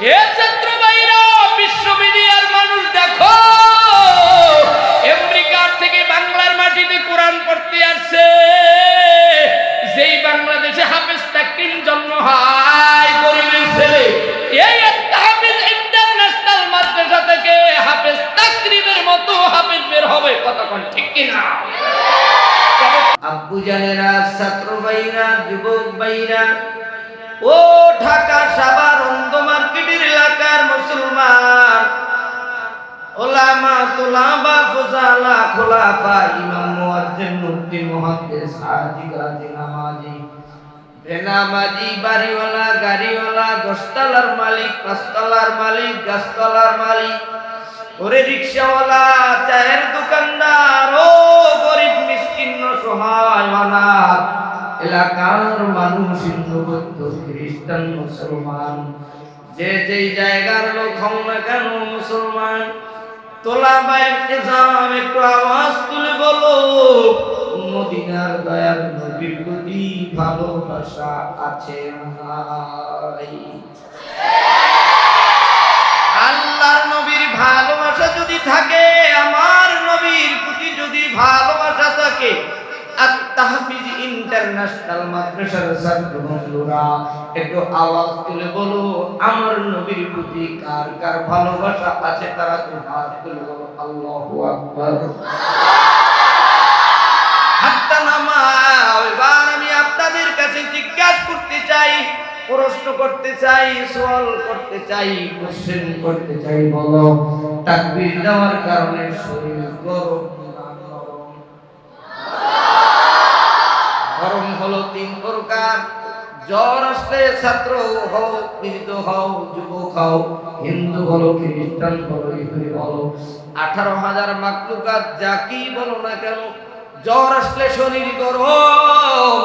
এ ছাত্র ভাইরা বিশ্ব মিডিয়ার মানুষ দেখো। আমেরিকার থেকে বাংলার মাটিতে কোরআন পড়তে আসছে। যেই বাংলাদেশে হাফেজ তাকিম জন্ম হয়, গরিবের একটা হাফেজ ইন্টারন্যাশনাল মাদ্রাসা থেকে হাফেজ তাকরিবের মতো হাফেজ বের হবে কতক্ষণ ঠিক কিনা? আব্বু জানেরা ছাত্র ভাইরা যুবক ভাইরা ও ঢাকা সাভার অন্ধ মার্কেটের এলাকার মুসলমান। ওলামা তোলাবা ফুজালা খোলাফা ইমাম মুয়াজ্জিন মুফতি মুহাদ্দিস গাজী নামাজি। বেনামাজি, বাড়িওয়ালা, গাড়িওয়ালা দশতলার মালিক, পাঁচতলার মালিক, গাছতলার মালিক, ওরে রিক্সাওয়ালা, চায়ের দোকানদার, ও গরিব, মিসকিন সহায় এলাকার হিন্দু বৌদ্ধ খ্রিস্টান মুসলমান। যে যেই জায়গার লোক হও না কেন মুসলমান তোলা বাইর নিজাম একটু আওয়াজ তুলে বলো, মদিনার দয়াল নবীর প্রতি ভালোবাসা আছে আল্লাহর নবীর ভালোবাসা যদি থাকে, আমার নবীর প্রতি যদি ভালোবাসা থাকে আর ইন্টারন্যাশনাল মাদ্রাসার ছাত্র বন্ধুরা, একটু আওয়াজ তুলে বলো, আমার নবীর প্রতি কার কার ভালোবাসা আছে তারা তো হাত তুলে বলো, আল্লাহু আকবার। হাতটা নামাও এবার আমি আপনাদের কাছে জিজ্ঞাসা করতে চাই, প্রশ্ন করতে চাই, সওয়াল করতে চাই, কোশ্চেন করতে চাই, বলো। তাকবীর দেওয়ার কারণে শরীর গরম না নরম? গরম হলো তিন প্রকার। জ্বর আসলে ছাত্র হও বৃদ্ধ হও, যুবক হও, হিন্দু বলো খ্রিস্টান বলো ইহুদি বলো আঠারো হাজার মাকলুকাত কি বলো না কেন, জ্বর আসলে শরীর গরম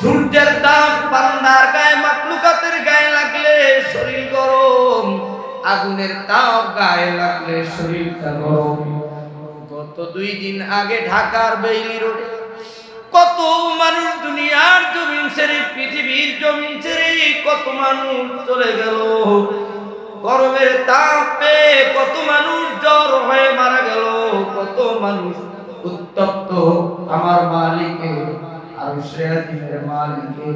সূর্যের দাম বান্দার গায়ে মাকলুকাতের গায়ে লাগলে শরীর গরম, আগুনের তাপ গায়ে লাগলে শরীরটা গরম। গত দুই দিন আগে ঢাকার বেইলি রোডে কত মানুষ দুনিয়ার জমিন ছেড়ে, পৃথিবীর জমিন ছেড়ে কত মানুষ চলে গেল। গরমের তাপে কত মানুষ জ্বর হয়ে মারা গেল। কত মানুষ উত্তপ্ত। আমার মালিকে, আর শ্রেয়াদিনের মালিকে,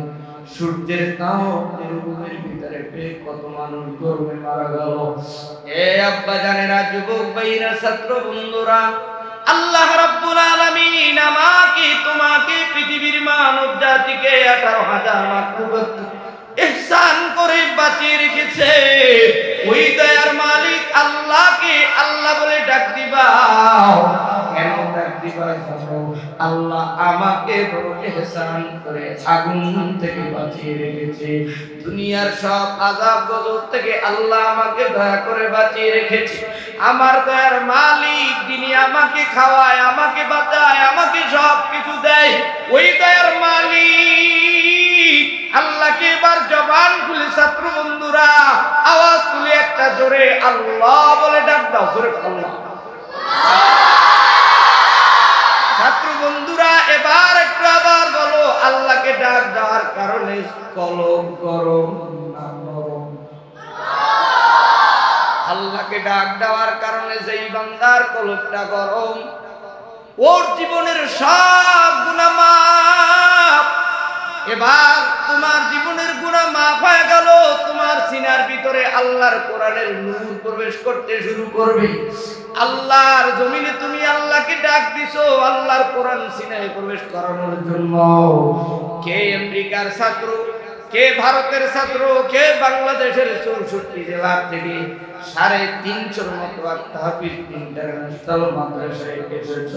সূর্যের তাপ রুমের ভিতরে পেয়ে কত মানুষ গরমে মারা গেল। এ আব্বা জানেরা, যুবক ভাইরা, ছাত্র বন্ধুরা আল্লাহ রাব্বুল আলামিন আমাকে তোমাকে পৃথিবীর মানব জাতিকে 18000 মাকলুকাত ইহসান করে বাঁচিয়ে রেখেছে। ওই দয়ার মালিক আল্লাহকে আল্লাহ বলে ডাক দিবা। কেন ডাক দিবা? আল্লাহ আমাকে বড় ইহসান করে আগুন থেকে বাঁচিয়ে রেখেছে। দুনিয়ার সব আযাব গজব থেকে আল্লাহ আমাকে দয়া করে বাঁচিয়ে রেখেছে। আমার দয়ার মালিক যিনি আমাকে খাওয়ায়, আমাকে বাঁচায়, আমাকে সব কিছু দেয়, ওই দয়ার মালিক আল্লাহকে এবার জবান খুলে ছাত্র বন্ধুরা, আওয়াজ তুলে একটা জোরে আল্লাহ বলে ডাক দাও, জোরে আল্লাহ ছাত্র বন্ধুরা, এবার একটু আবার বলো, আল্লাহকে ডাক দেওয়ার কারণে কলম গরম আল্লাহকে ডাক দেওয়ার কারণে যেই বান্দার কলবটা গরম, ওর জীবনের সব মাফ এবার তোমার জীবনের গুণা মাফ হয়ে গেল, তোমার সিনার ভিতরে আল্লাহর কোরআনের নূর প্রবেশ করতে শুরু করবে। আল্লাহর জমিনে তুমি আল্লাহকে ডাক দিছো, আল্লাহর কোরআন সিনায় প্রবেশ করানোর জন্য। কে আমেরিকার ছাত্র, কে ভারতের ছাত্র, কে বাংলাদেশের চৌষট্টি জেলা থেকে সাড়ে তিনশোর মতো তাহাফিজ ইন্টারন্যাশনাল মাদ্রাসায় এসেছ।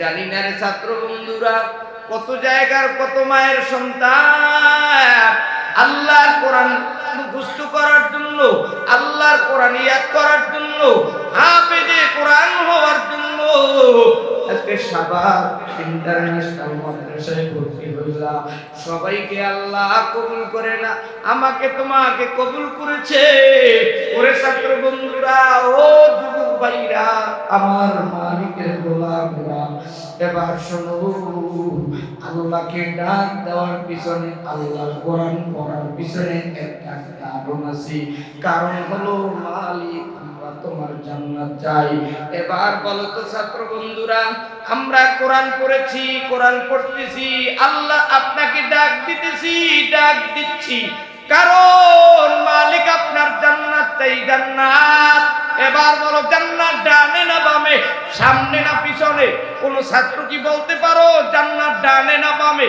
জানি না ছাত্র বন্ধুরা কত জায়গার কত মায়ের সন্তান। আল্লাহর কোরআন মুখস্থ করার জন্য, আল্লাহর কোরআন ইয়াদ করার জন্য, হাফেজে কোরআন হওয়ার জন্য। আজকে সাবান ইন্টারন্যাশনাল মাদ্রাসায় ভর্তি হইলাম। সবাইকে আল্লাহ কবুল করে না, আমাকে তোমাকে কবুল করেছে। ওরে ছাত্র বন্ধুরা, ও যুবক ভাইরা, আমার এবার শোনো, আল্লাহকে ডাক দেওয়ার পিছনে আল্লাহ কোরআন পড়ার পিছনে একটা কারণ আছে। কারণ হলো, মালিক, আমরা তোমার জান্নাত চাই। এবার বলো তো ছাত্র বন্ধুরা, আমরা কোরআন পড়েছি, কোরআন পড়তেছি, আল্লাহ আপনাকে ডাক দিতেছি, ডাক দিচ্ছি। কারণ মালিক আপনার জান্নাত চাই জান্নাত। এবার বলো, জান্নাত ডানে না বামে? সামনে না পিছনে? কোন ছাত্র কি বলতে পারো, জান্নাত ডানে না বামে?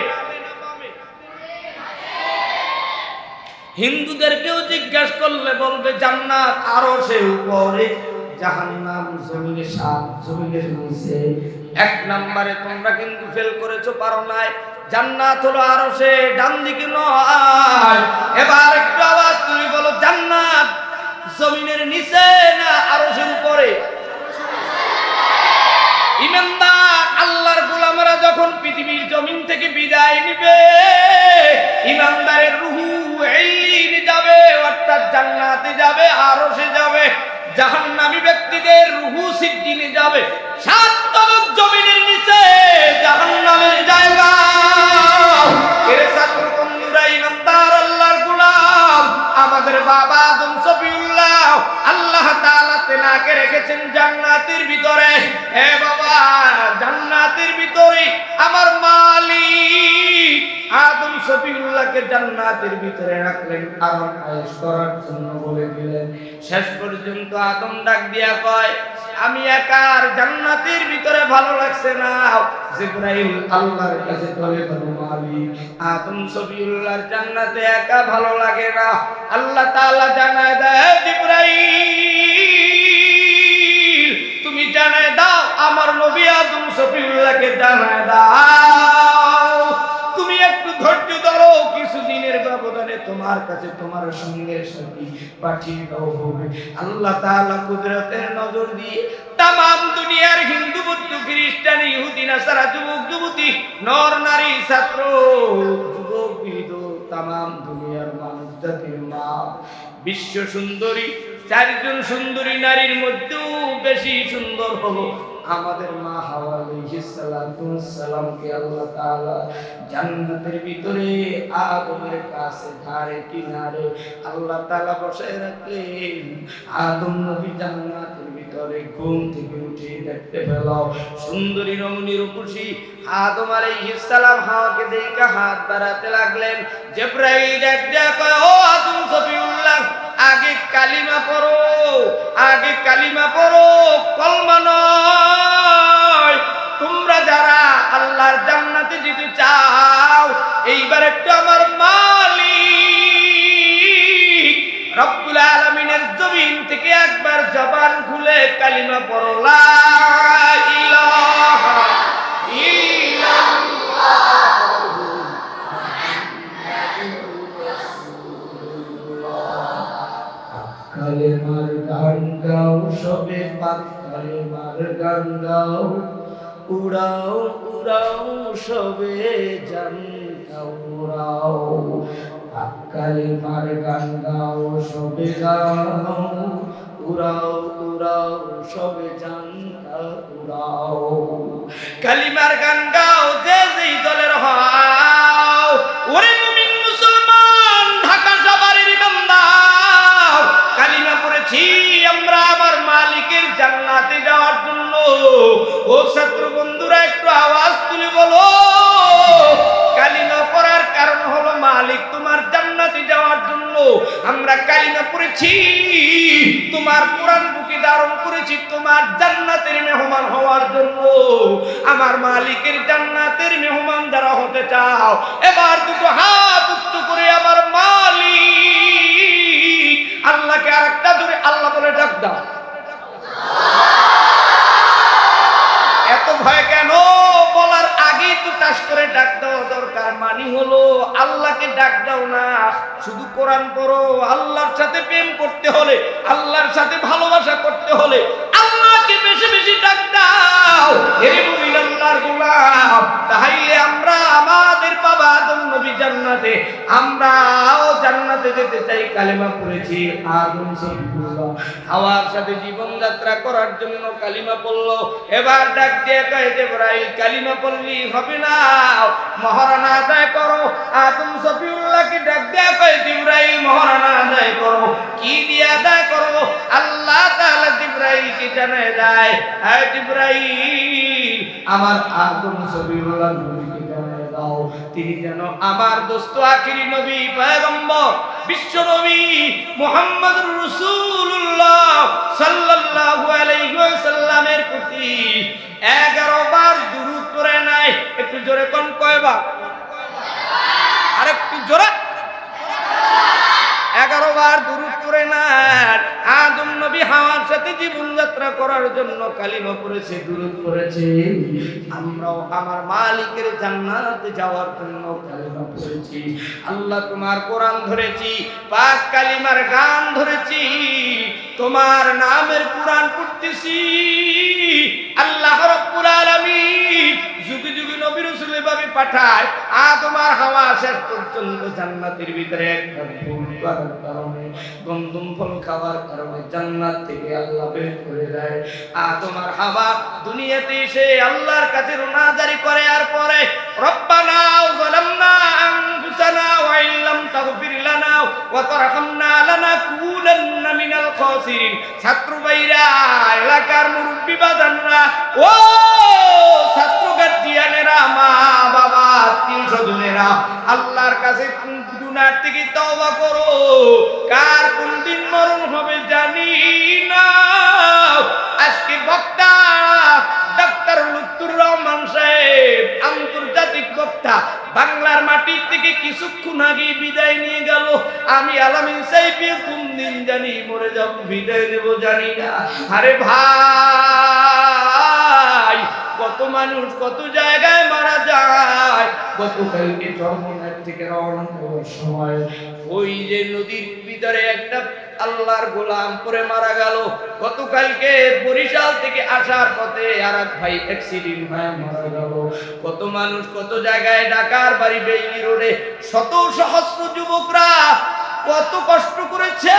হিন্দুদেরকেও জিজ্ঞাসা করলে বলবে, জান্নাত আরও সে উপরে, জাহান্নাম জমিনে সাত জমিনের নিচে এক নম্বরে তোমরা কিন্তু ফেল করেছ, পারো নাই। জান্নাত হলো আরও সে ডান দিকে নয়। এবার একটু আওয়াজ তুমি বলো, জান্নাত জমিনের নিচে না আরও সে উপরে? ইমানদার, আল্লাহর গোলামরা যখন পৃথিবীর জমিন থেকে বিদায় নিবে, ইমানদারের রুহু এলিন যাবে, অর্থাৎ জান্নাতে যাবে আরও সে যাবে, জাহান্নামী ব্যক্তিদের রুহু সিদ্দিনে যাবে। সাত তবক জমিনের নিচে, জাহান্নামের জায়গা। বাবা আদম আল্লাহ তাআলা তেনাকে রেখেছেন জান্নাতের ভিতরে। হে বাবা, জান্নাতের ভিতরে আমার মালিক আদম সফিউল্লাহকে জান্নাতের ভিতরে রাখলেন। আরাম আয়েশ করার জন্য বলে দিলেন, শেষ পর্যন্ত আদম ডাক দিয়া কয়, আমি একার জান্নাতের ভিতরে ভালো লাগছে না। জিব্রাইল আল্লাহর কাছে চলে গেল মালিক আদম সবিউল্লাহর জান্নাতে একা ভালো লাগে না। আল্লাহ তাআলা জানায় দেয় জিব্রাইল, তুমি জানায় দাও, আমার নবী আদম সবিউল্লাহকে জানায় দাও। ধৈর্য ধরো, কিছুদিনের ব্যবধানে তোমার কাছে তোমার সঙ্গের সাথী পাঠিয়ে দাও হবে। আল্লাহ তাআলা কুদরতের নজর দিয়ে তাম দুনিয়ার হিন্দু বৌদ্ধ, খ্রিস্টান, ইহুদি, নাসারা, যুবক, যুবতী, নর, নারী, ছাত্র, যুবক বিধ তাম দুনিয়ার মানুষ, জাতির মা, বিশ্ব সুন্দরী, চারজন সুন্দরী নারীর মধ্যেও বেশি সুন্দর হলো। আমাদের মা হাওয়া আলাইহিস আল্লাহ তাআলা জান্নাতের ভিতরে আদমের কাছে ধারে, কিনারে আল্লাহ তাআলা বসায় রাখলেন। আদম নবী জান্নাতের ভিতরে ঘুম থেকে উঠে দেখতে পেল সুন্দরী রমণী রূপসী আদম আলাইহিস সালাম হাওয়াকে দেখে হাত বাড়াতে লাগলেন। জিব্রাইল দেখ দেখ ও আদম সফিউল্লাহ আগে কালিমা পড়ো, আগে কালিমা পড়ো, কলমা নয়। তোমরা যারা আল্লাহর জান্নাতে যেতে চাও, এইবার একটু আমার মালিক রব্বুল আলামিনের জমিন থেকে একবার জবান খুলে কালিমা পড়ো। উড়াও উড়াও, সবে জান গাও উড়াও। আকালে মার গান গাও, সবে গাও। উড়াও উড়াও, সবে জান উড়াও। কালিমার গান গাও ও ছাত্র বন্ধুরা, একটু আওয়াজ তুলে বলো। কালিমা পড়ার কারণ হলো মালিক তোমার জান্নাতে যাওয়ার জন্য। আমরা কালিমা পড়েছি, তোমার কোরআন বুকে ধারণ করেছি, তোমার জান্নাতের মেহমান হওয়ার জন্য। আমার মালিকের জান্নাতের মেহমান যারা হতে চাও, এবার দুটো হাত উচ্চ করে আমার মালিক, আল্লাহকে আরেকটা ধরে আল্লাহ বলে ডাক দাও। ভয় কেন? বলার করে ডাক দেওয়া দরকার। মানি হলো, আল্লাহকে ডাক দাও না। শুধু কোরআন আল্লাহর সাথে প্রেম করতে হলে, আল্লাহর সাথে ভালোবাসা করতে হলে আল্লাহকে বেশি বেশি ডাক দাও। এরে মুমিন আল্লাহর গোলাম, তাহলে আমরা আমাদের বাবা আদম নবী জান্নাতে, আমরাও জান্নাতে যেতে চাই, কালেমা পড়েছি, আদম সফিউল্লাহ হাওয়ার সাথে জীবন যাত্রা করার জন্য কালিমা পড়ল। এবার ডাক দিয়ে কয়ে যে ইব্রাহিম কালিমা পড়লি হবে না। মহারানা আদায় করো। আদম সফিউল্লাহকে ডাক দিয়ে কয়ে, জিব্রাইল, মহারানা আদায় করো। কি দিয়ে আদায় করো? আল্লাহ তাআলা জিব্রাইলকে জানায় দেয় হ্যাঁ জিব্রাইল, আমার আদম সফিউল্লাহ নবীকে দাও। তিনি যেন আমার দোস্ত আখিরি নবী, পয়গম্বর, বিশ্ব নবী মুহাম্মদ রাসূলুল্লাহ সাল্লাল্লাহু আলাইহি ওয়াসাল্লামের প্রতি 11 বার দুরূদ পড়ে নাই। একটু জোরে কোন কয়বার? আর একটু জোরে। এগারো বার দুরুদ করে না আদম নবী হাওয়ার সাথে জীবনযাত্রা করার জন্য কালিমা পড়েছে, দুরুদ করেছে আমরাও আমার মালিকের জান্নাতে যাওয়ার জন্য কালিমা পড়েছি। আল্লাহ তোমার কোরআন ধরেছি, পাক কালিমার গান ধরেছি। তোমার নামের কোরআন পড়তেছি। আল্লাহ রাব্বুল আলামিন যুগে যুগে নবী রাসূল ভাবে পাঠায় আ তোমার হাওয়া শেষ পর্যন্ত জান্নাতের ভিতরে একদম করার কারণে গন্ধম ফল খাওয়ার কারণে জান্নাত থেকে আল্লাহ বের করে দেয়। আ তোমার হাওয়া দুনিয়াতে এসে আল্লাহর কাছে রোনাজারি করে আর পরে, রব্বানা যালামনা আনফুসানা ওয়া ইল্লাম তাগফির লানা ওয়া তারহামনা লানাকুনান্না মিনাল খাসিরিন। ছাত্র ভাইরা, এলাকার মুরব্বি বাজানরা, ও ছাত্র গার্জিয়ানেরা মা বাবা আত্মীয় স্বজনেরা আল্লাহর কাছে গুনার থেকে তওবা করো? কার কোন দিন মরণ হবে জানি না। আজকে বক্তা, ডাক্তার লুৎফুর রহমান সাহেব, আন্তর্জাতিক বক্তা, বাংলার মাটির থেকে কিছুক্ষণ আগে বিদায় নিয়ে গেল। আমি আলামিন সাহেব কোন দিন জানি মরে যাব, বিদায় নেব জানি না। আরে ভাই! কত মানুষ কত জায়গায় মারা যায়। গতকালকে চরমনার থেকে রওনা সময় ওই যে নদীর ভিতরে একটা আল্লাহর গোলাম পরে মারা গেল। গতকালকে বরিশাল থেকে আসার পথে আর এক ভাই অ্যাক্সিডেন্ট হয়ে মারা গেল। কত মানুষ কত জায়গায় ঢাকার বাড়ি বেইলি রোডে। শত সহস্র যুবকরা কত কষ্ট করেছে,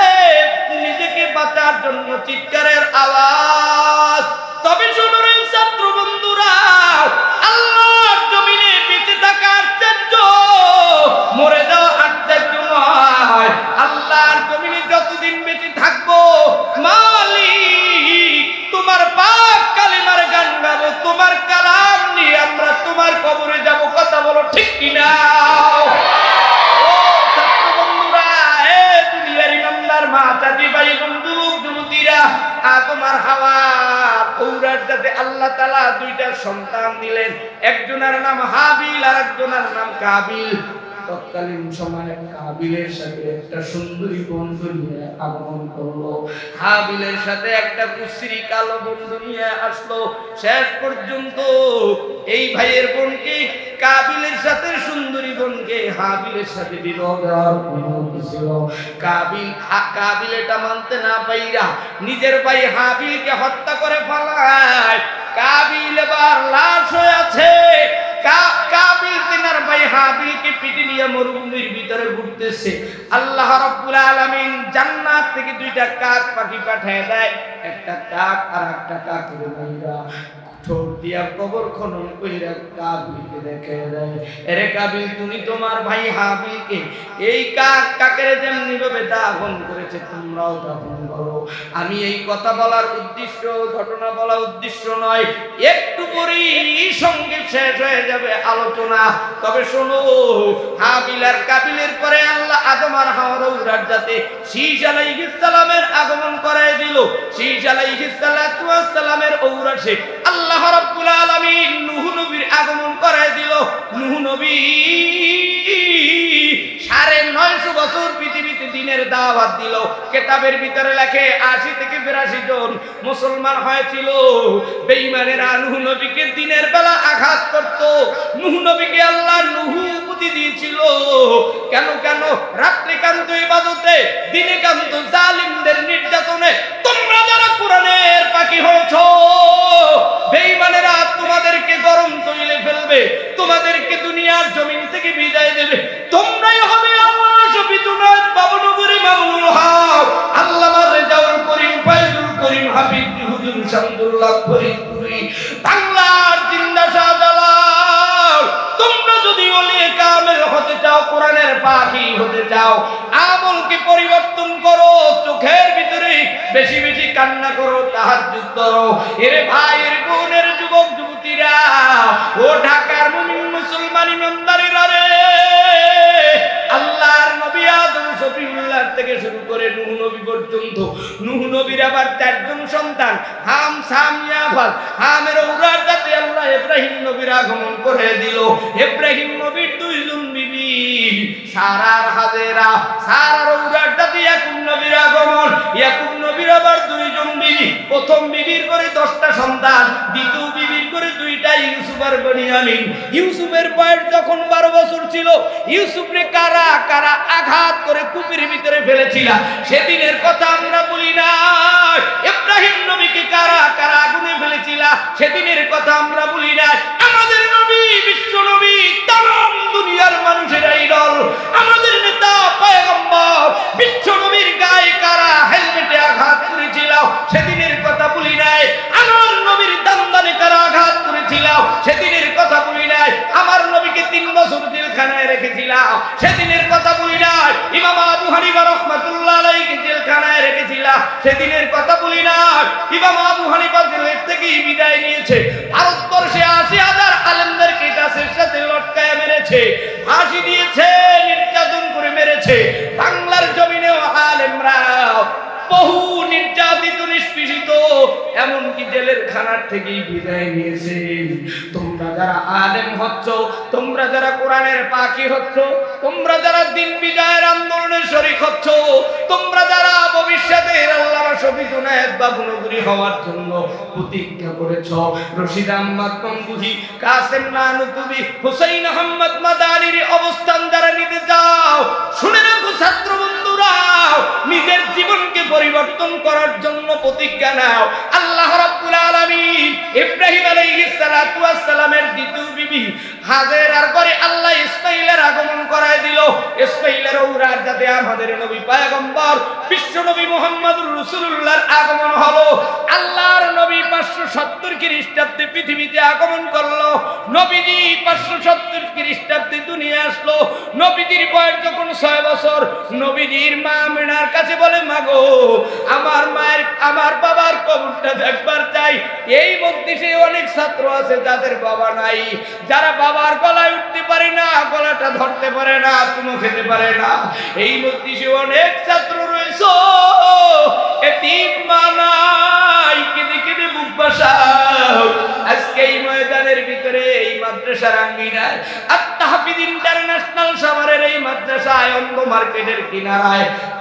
নিজেকে বাঁচার জন্য চিৎকারের আওয়াজ। তবে শুনুন ছাত্র বন্ধুরা, আল্লাহর জমিনে বেঁচে থাকার চার্য মরে যাওয়া আশ্চর্য নয় আল্লাহর জমিনে যতদিন বেঁচে থাকব, মালিক, তোমার পাক কালিমার গান গাবো, তোমার কালাম নিয়ে আমরা তোমার কবরে যাব, কথা বলো ঠিক কিনা? যাতে আল্লাহ তালা দুইটা সন্তান দিলেন একজনের নাম হাবিল আর একজনের নাম কাবিল। তৎকালীন সময়ে কাবিলের সাথে একটা সুন্দরী বন্ধু নিয়ে আগমন করল। হাবিলের সাথে একটা কুশ্রী কালো বন্ধু নিয়ে আসলো। শেষ পর্যন্ত এই ভাইয়ের বোনকে, কাবিলের সাথে সুন্দরী বোনকে হাবিলের সাথে বিবাহ দেওয়ার অনুমতি ছিল? কাবিল কাবিল এটা মানতে না পাইরা নিজের ভাই হাবিলকে হত্যা করে ফেলায়। কাবিল এবার লাশ হয়ে আছে। ভাই নিয়ে ভিতরে ঘুরতেছে। আলামিন থেকে দুইটা কাক পাখি দেয়। একটা কাক আর একটা ঠোঁট দিয়া কবর খনন কইরা দেয়। কাবিল, তুমি তোমার ভাই হাবিলকে এই কাক কাকের যেমনি ভাবে দাফন করেছে, তোমরাও দাফন আমি এই কথা বলার উদ্দেশ্য, ঘটনা বলা উদ্দেশ্য নয়। একটু পরেই সঙ্গে শেষ হয়ে যাবে আলোচনা। তবে শোনো, হাবিল আর কাবিলের পরে আল্লাহ আদম আর হাওয়ার উড়ার যাতে শীষ আলাইহিস সালামের আগমন করায় দিল। শীষ আলাইহিস সালাতু ঔরাসে আল্লাহ রাব্বুল আলামিন নূহ নবীর আগমন করায় দিল। নূহ নবী সাড়ে নয়শো বছর পৃথিবীতে দিনের দাওয়াত দিল। কেতাবের ভিতরে লেখে, আশি থেকে বিরাশি জন মুসলমান হয়েছিল। বেইমানেরা নুহ নবীকে দিনের বেলা আঘাত করত। নুহ নবীকে আল্লাহ নুহু অনুমতি দিয়েছিল। কেন কেন? রাত্রে কান্ত ইবাদতে, দিনে কান্ত জালিমদের নির্যাতনে তোমরা যারা কোরআনের পাখি হয়েছ বেইমানেরা তোমাদেরকে গরম তৈলে ফেলবে, তোমাদেরকে দুনিয়ার জমিন থেকে বিদায় দেবে। তোমরাই হবে আল্লাহ শফিতুনাথ যদি হতে চাও, কোরআনের পাখি হতে চাও আমলকে পরিবর্তন করো, চোখের ভিতরে বেশি বেশি কান্না করো, তাহাজ্জুদ করো। এর ভাইয়ের বোনের যুবক, যুবতীরা, ও ঢাকার মুমিন মুসলমান ইমানদারেরা রে, আল্লাহর নবী আদম সফিউল্লাহ থেকে শুরু করে নূহ নবী পর্যন্ত, নূহ নবীর আবার চারজন সন্তান, হাম সাম ইয়াফাত হামের উরার যাতে আল্লাহ ইব্রাহিম নবীর আগমন করে দিল। ইব্রাহিম নবীর দুইজন বিবি সারার হাজেরা সারার যাতে ইয়াকুব নবীর আগমন, ইয়াকুব নবীর আবার দুইজন বিবি। প্রথম বিবির করে দশটা সন্তান, দ্বিতীয় বিবির করে দুইটা ইউসুফ আর বনিয়ামিন ইউসুফের বয়স যখন বারো বছর ছিল, ইউসুফরে কারা কারা আঘাত করে কুপির ভিতরে ফেলেছিল? সেদিনের কথা আমরা বলি না ইব্রাহিম নবীকে কারা কারা আগুনে ফেলেছিল? সেদিনের কথা আমরা বলি না আমাদের নবী বিশ্ব সেদিনের কথা বলি নাই ইমাম আবু হানিফা জেলের থেকেই বিদায় নিয়েছে। ভারতবর্ষে আশি হাজার আলেমদেরকে গাছের সাথে লটকায় মেরেছে। ফাঁসি দিয়েছে, নির্যাতন করে মেরেছে। বাংলার জমিনেও আলেমরা বহু নির্যাতিত নিষ্পেষিত এমনকি জেলের খানার থেকেই বিদায় নিয়েছে। তোমরা যারা আলেম হচ্ছ, তোমরা যারা কোরআনের পাখি হচ্ছ, তোমরা যারা দিন বিজয়ের আন্দোলনের শরিক হচ্ছ, তোমরা যারা ভবিষ্যতে জুনায়েদ হওয়ার জন্য প্রতিজ্ঞা করেছ। রশিদ আহমদ গঙ্গুহি কাসেম হুসাইন আহমদ মাদানির অবস্থান যারা নিতে যাও শুনে রাখো ছাত্র নিজের জীবনকে পরিবর্তন করার জন্য প্রতিজ্ঞা নাও। আল্লাহ রাব্বুল ইব্রাহিম আলাইহিস সালাতু ওয়াস সালামের দ্বিতীয় বিবি হাজেরার পরে আল্লাহ ইসমাইলের আগমন করায় দিল। ইসমাইলের ঔরার যাতে আমাদের নবী পয়গম্বর, বিশ্ব নবী মুহাম্মদুর রাসূলুল্লাহর আগমন হলো। আল্লাহর নবী 570 খ্রিস্টাব্দে পৃথিবীতে আগমন করল। নবীজি 570 খ্রিস্টাব্দে দুনিয়া আসলো। নবীজির বয়স যখন 6 বছর, নবীজির মা আমিনার কাছে বলে, মাগো, আমার মায়ের, আমার বাবার কবরটা দেখবার চাই। এই মধ্যে অনেক ছাত্র আছে, যাদের বাবা নাই। যারা বাবার গলায় উঠতে পারে না, গলাটা ধরতে পারে না, চুমো খেতে পারে না। এই মধ্যে অনেক ছাত্র রয়েছে। মানাই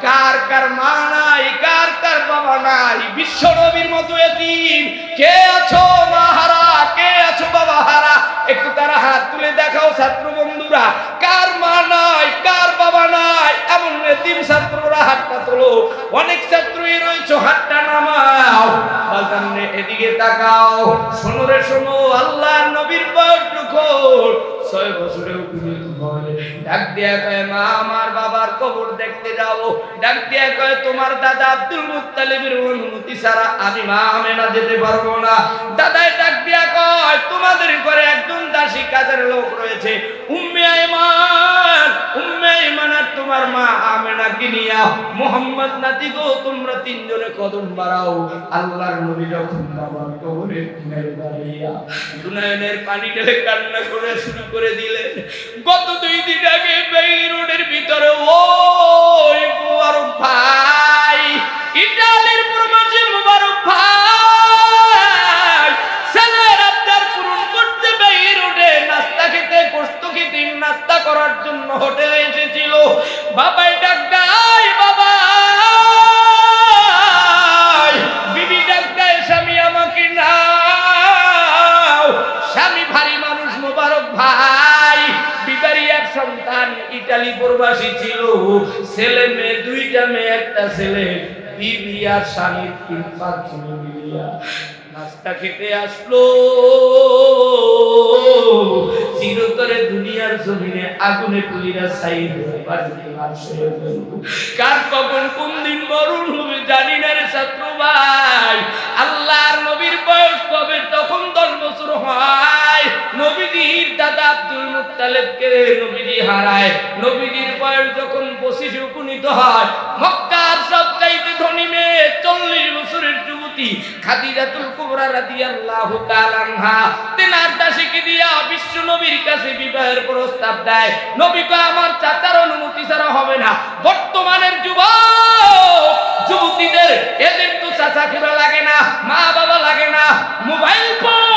কার কার মা কার কার বাবা নাই মতো কে আছো মা কে আছো বাবা হারা? একটু তারা হাত তুলে দেখাও ছাত্র বন্ধুরা। কার মা নাই, কার বাবা নাই? এমন এতিম ছাত্ররা হাতটা তোলো। অনেক ছাত্রই রয়েছে, হাতটা নামাও। এদিকে তাকাও। শোনো রে শোনো আল্লাহ নবীর বয়স যখন ছয় বছরেও ডাক দিয়া কয়, মা, আমার বাবার কবর দেখতে যাব। ডাক দিয়া কয়, তোমার দাদা আব্দুল অনুমতি ছাড়া আমি মা যেতে পারব না। দাদাই ডাক দিয়া কয়, তোমাদের ঘরে একজন দাসী কাজের লোক রয়েছে। উম্মে আইমান উম্মে আইমান, আর তোমার মা মোহাম্মদ নাতি গো, তোমরা তিনজনে কদম বাড়াও। আল্লাহর নবী যখন বাবার দাঁড়িয়া দুনায়নের পানি ঢেলে কান্না করে শুরু করে দিলেন। গত দুই দিন আগে বেইলি রোডের ভিতরে ওই কুয়ার ভাই ইটালির আর স্বামী তিন পাঁচ জন মিলিয়া নাস্তা খেতে আসলো। চিরতরে দুনিয়ার জমিনে আগুনে পুলিরা গেল। কার কখন কোন দিন হবে জানি না রে ছাত্র ভাই। আল্লাহর নবী হয়। নবীজির দাদা আব্দুল নবীজি হারায়। নবীজির বয়স যখন পঁচিশে উপনীত হয়, মক্কার সবচাইতে ধনী মেয়ে চল্লিশ বছরের যুবতী খাদিজাতুল কুবরা রাদিয়াল্লাহু তাআলা আনহা, তিনার দাসীকে দিয়া বিশ্ব নবীর কাছে বিবাহের প্রস্তাব দেয়। নবী আমার চাচার অনুমতি ছাড়া হবে না। বর্তমানের যুবক, যুবতীদের, এদের তো চাচা খেলা লাগে না, মা বাবা লাগে না। মোবাইল ফোন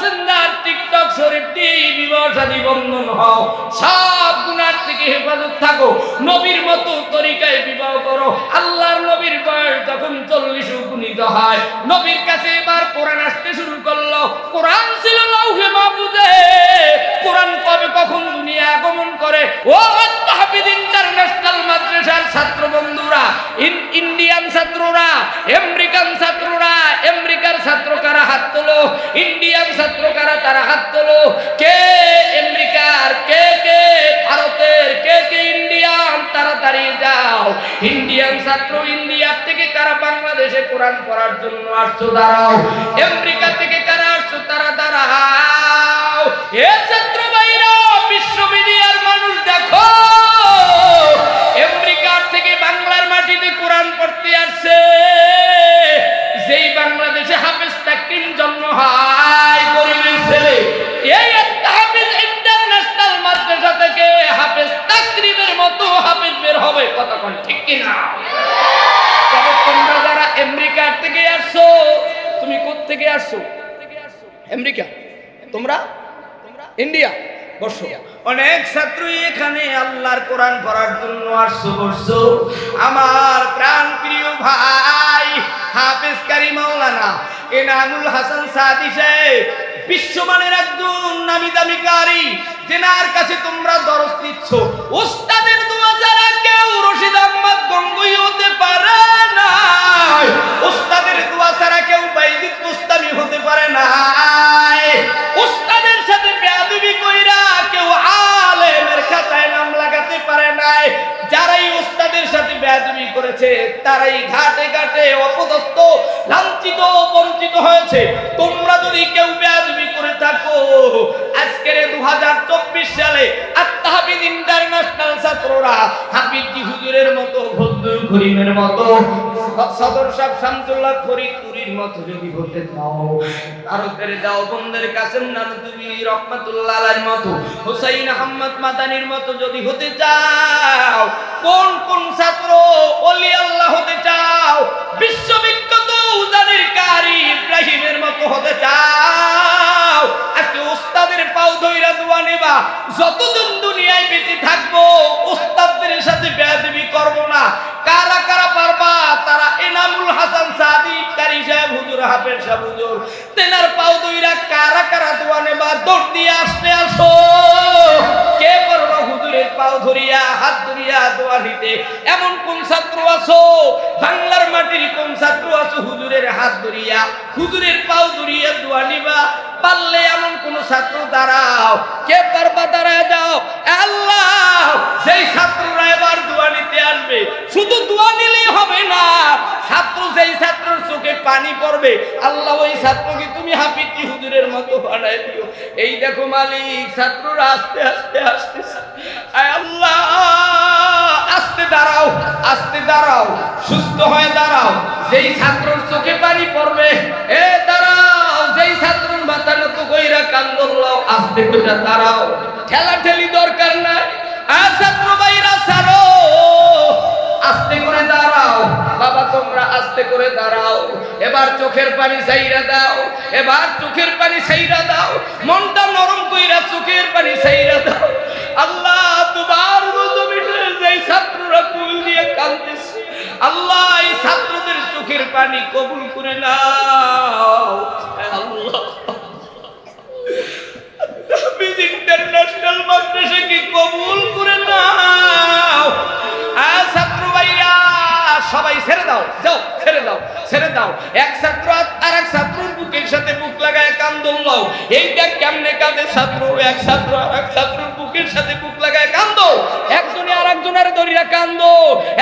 মেসেঞ্জার টিকটক শরীফ টিভি বসাদি বন্ধন হও। সব গুনার থেকে হেফাজত থাকো। নবীর মতো তরিকায় বিবাহ করো। আল্লাহর নবীর বয়স যখন চল্লিশ উপনীত হয়, নবীর কাছে এবার কোরআন আসতে শুরু করল। কোরআন ছিল লৌহে মাহফুজে কোরআন কবে কখন দুনিয়া আগমন করে? ও তাহবিদ ইন্টারন্যাশনাল মাদ্রাসার ছাত্র বন্ধুরা, ইন- ইন্ডিয়ান ছাত্ররা, আমেরিকান ছাত্ররা, আমেরিকার ছাত্র কারা হাত তোলো? কারা তারা হাত তোলো। কে আমেরিকার, কে কে ভারতের, কে কে ইন্ডিয়ান? তাড়াতাড়ি যাও। ইন্ডিয়ান ছাত্র ইন্ডিয়ার থেকে কারা বাংলাদেশে কোরআন পড়ার জন্য আসছো? দাঁড়াও। আমেরিকা থেকে কারা আসছো? তারা দাঁড়াও। এ ছাত্র ভাইরা বিশ্ব মিডিয়ার মানুষ দেখো। আমেরিকার থেকে বাংলার মাটিতে কোরআন পড়তে আসছে। যেই বাংলাদেশে হাফেজ তাকিম জন্ম হয় ছেলে এই হাফেজ ইন্টারন্যাশনাল মাদ্রাসা থেকে হাফেজ তাকরিবের মতো হাফেজ বের হবে কতক্ষণ? ঠিক কিনা? তবে তোমরা যারা আমেরিকার থেকে আসছো, তুমি কোত্থেকে আসছো? আমেরিকা। তোমরা? ইন্ডিয়া। অনেক ছাত্রই এখানে আল্লাহর কোরআন পড়ার জন্য আসছো, বসছো। আমার প্রাণ প্রিয় ভাই হাফেজ কারি মাওলানা এনামুল হাসান সাদি বিশ্বমানের একজন নামি দামি কারি যেনার কাছে তোমরা দরস দিচ্ছ। ওস্তাদের দোয়া ছাড়া কেউ রশিদ আহমদ গঙ্গুই হতে পারে না ওস্তাদের দোয়া ছাড়া কেউ বাইজিদ মুস্তামি হতে পারে না পারে বেয়াদবি করেছে, তারাই ঘাটে ঘাটে অপদস্থ, লাঞ্ছিত, বঞ্চিত হয়েছে। তোমরা যদি কেউ করে থাকো, আজকের দু সালে আত্মাহাবিদ ইন্টারন্যাশনাল ছাত্ররা মতো করিমের মতো সদর শামসুল্লাহ মতো যদি হতে চাও, ভারতের দাও বন্ধের কাসেম নানতুবি রহমাতুল্লাহ আলাইহির মতো, হুসাইন আহমদ মাদানির মতো যদি হতে চাও, কোন কোন ছাত্র ওলি আল্লাহ হতে চাও, বিশ্ববিখ্যাত উজানের কারি ইব্রাহিমের মতো হতে চাও। আজকে ওস্তাদের পাও ধইরা দোয়া নেবা, যতদিন দুনিয়ায় বেঁচে থাকব ওস্তাদদের সাথে বেয়াদবি করব না। কারা কারা পারবা, তারা এনামুল হাসান সাদি কারি সাহেব, হুজুর হাফেজ সাহেব, হুজুর। তেনার পাও ধইরা কারা কারা দোয়া নেবা, দৌড় দিয়ে আসতে আসো। পাও ধরিয়া, হাত ধরিয়া দোয়া নিতে। এমন কোন ছাত্র আছো? বাংলার মাটির কোন ছাত্র আছো? হুজুরের হাত ধরিয়া, হুজুরের পাও ধরিয়া দোয়া নিবা। পারলে এমন কোন ছাত্র দাঁড়াও। কে পারবা দাঁড়ায় যাও। আল্লাহ সেই ছাত্ররা এবার দোয়া নিতে আসবে, শুধু দোয়া নিলেই হবে না। ছাত্র সেই ছাত্রর চোখে পানি পড়বে, আল্লাহ ওই ছাত্রকে তুমি হাফিজি হুজুরের মতো বানায় দিও। এই দেখো মালিক, ছাত্ররা আস্তে আস্তে আস্তে আল্লাহ, আস্তে দাঁড়াও আস্তে দাঁড়াও, সুস্থ হয়ে দাঁড়াও। যেই ছাত্রর চোখে পানি পড়বে, এ দাঁড়াও। আস্তে কইরা দাঁড়াও ঠেলা ঠেলি দরকার নাই। ছাত্র ভাইরা ছাড়ো। আস্তে করে দাঁড়াও। বাবা, তোমরা আস্তে করে দাঁড়াও। এবার চোখের পানি সাইরা দাও। এবার চোখের পানি সাইরা দাও। মনটা নরম কইরা চোখের পানি সাইরা দাও। আল্লাহ দুবার জমিনে যেই ছাত্ররা কুল দিয়ে কাঁদতেছে, আল্লাহ, এই ছাত্রদের চোখের পানি কবুল করে নাও। আল্লাহ। হাফিজ ইন্টারন্যাশনাল মাদ্রাসাকে কবুল করে নাও? আর ছাত্র ভাইরা সবাই ছেড়ে দাও, যাও, ছেড়ে দাও ছেড়ে দাও। এক ছাত্র আর এক ছাত্রর বুকের সাথে বুক লাগায় কান্দন লাও এইটা কেমনে কাঁদে ছাত্র? এক ছাত্র আর এক ছাত্রর বুকের সাথে বুক লাগায় কান্দো একজনে আর একজনের ধরিয়া কান্দো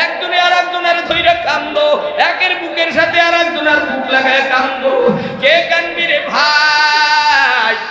একজনে আর একজনের ধরিয়া কান্দো একের বুকের সাথে আর একজনের বুক লাগায় কান্দো কে কানবি রে ভাই?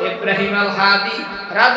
ইব্রাহিম আল হাদি